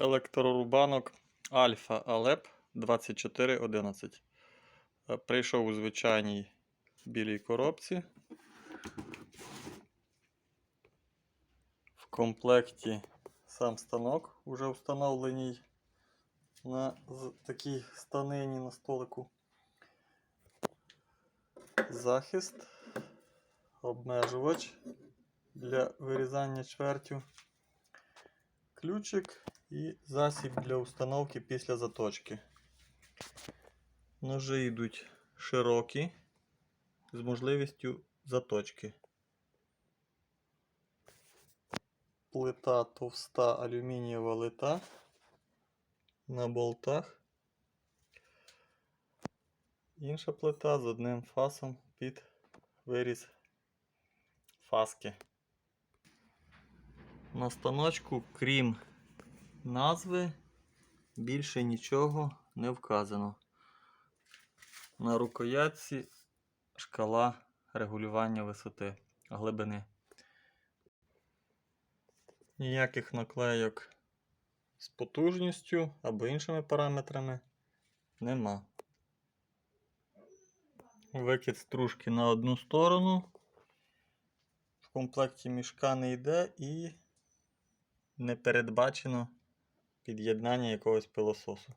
Електрорубанок Альфа Алеп 2411. Е, Прийшов у звичайній білій коробці. В комплекті сам станок уже встановлений на такій станині на столику. Захист, обмежувач для вирізання чвертю, ключик і засіб для установки після заточки. Ножи йдуть широкі з можливістю заточки. Плита товста алюмінієва лита на болтах. Інша плита з одним фасом під виріз фаски. На станочку, крім назви, більше нічого не вказано. На рукоятці шкала регулювання висоти глибини. Ніяких наклейок з потужністю або іншими параметрами нема. Викид стружки на одну сторону. В комплекті мішка не йде і не передбачено під'єднання якогось пилососу.